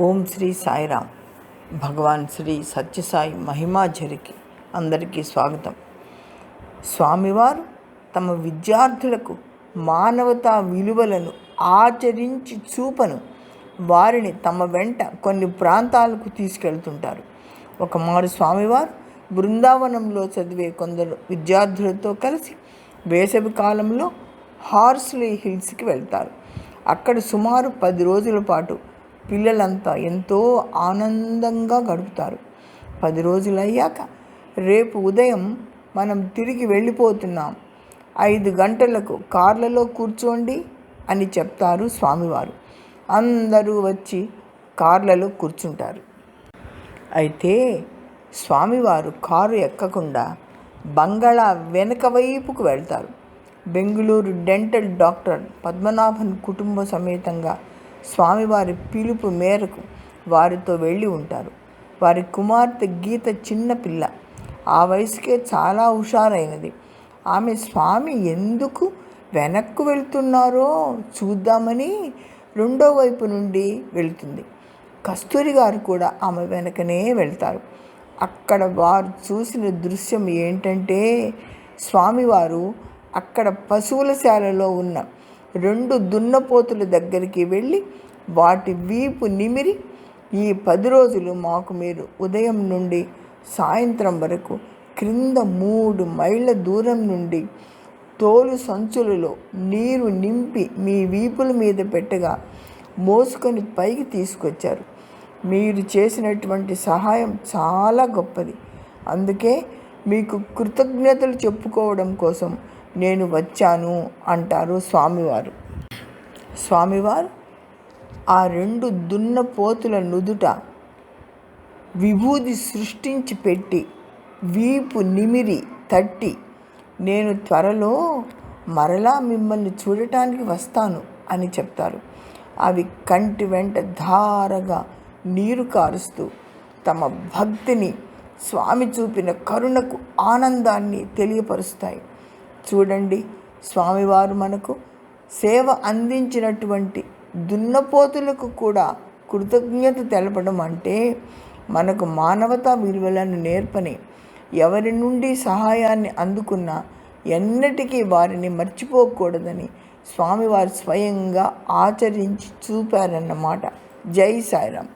ఓం శ్రీ సాయిరామ్. భగవాన్ శ్రీ సత్యసాయి మహిమాఝరికి అందరికీ స్వాగతం. స్వామివారు తమ విద్యార్థులకు మానవతా విలువలను ఆచరించి చూపను. వారిని తమ వెంట కొన్ని ప్రాంతాలకు తీసుకెళ్తుంటారు. ఒకమారు స్వామివారు బృందావనంలో చదివే కొందరు విద్యార్థులతో కలిసి వేసవి కాలంలో హార్స్లీ హిల్స్కి వెళ్తారు. అక్కడ సుమారు పది రోజుల పాటు పిల్లలంతా ఎంతో ఆనందంగా గడుపుతారు. పది రోజులు అయ్యాక రేపు ఉదయం మనం తిరిగి వెళ్ళిపోతున్నాం. ఐదు గంటలకు కార్లలో కూర్చోండి అని చెప్తారు స్వామివారు. అందరూ వచ్చి కార్లలో కూర్చుంటారు. అయితే స్వామివారు కారు ఎక్కకుండా బంగాళా వెనక వైపుకు వెళ్తారు. బెంగళూరు డెంటల్ డాక్టర్ పద్మనాభన్ కుటుంబ సమేతంగా స్వామివారి పిలుపు మేరకు వారితో వెళ్ళి ఉంటారు. వారి కుమార్తె గీత చిన్న పిల్ల. ఆ వయసుకే చాలా హుషారైనది. ఆమె స్వామి ఎందుకు వెనక్కు వెళ్తున్నారో చూద్దామని రెండో వైపు నుండి వెళ్తుంది. కస్తూరి గారు కూడా ఆమె వెనకనే వెళ్తారు. అక్కడ వారు చూసిన దృశ్యం ఏంటంటే స్వామివారు అక్కడ పశువుల శాలలో ఉన్న రెండు దున్నపోతుల దగ్గరికి వెళ్ళి వాటి వీపు నిమిరి. ఈ పది రోజులు మాకు మీరు ఉదయం నుండి సాయంత్రం వరకు క్రింద మూడు మైళ్ళ దూరం నుండి తోలు సంచులలో నీరు నింపి మీ వీపుల మీద పెట్టగా మోసుకొని పైకి తీసుకొచ్చారు. మీరు చేసినటువంటి సహాయం చాలా గొప్పది. అందుకే మీకు కృతజ్ఞతలు చెప్పుకోవడం కోసం నేను వచ్చాను అంటారు స్వామివారు. స్వామివారు ఆ రెండు దున్నపోతుల నుదుట విభూది సృష్టించి పెట్టి వీపు నిమిరి తట్టి నేను త్వరలో మరలా మిమ్మల్ని చూడటానికి వస్తాను అని చెప్తారు. అవి కంటి వెంట ధారగా నీరు కారుస్తూ తమ భక్తిని స్వామి చూపిన కరుణకు ఆనందాన్ని తెలియపరుస్తాయి. చూడండి. స్వామివారు మనకు సేవ అందించినటువంటి దున్నపోతులకు కూడా కృతజ్ఞత తెలపడం అంటే మనకు మానవతా విలువలను నేర్పని ఎవరి నుండి సహాయాన్ని అందుకున్నా ఎన్నటికీ వారిని మర్చిపోకూడదని స్వామివారు స్వయంగా ఆచరించి చూపారన్నమాట. జై సాయిరామ్.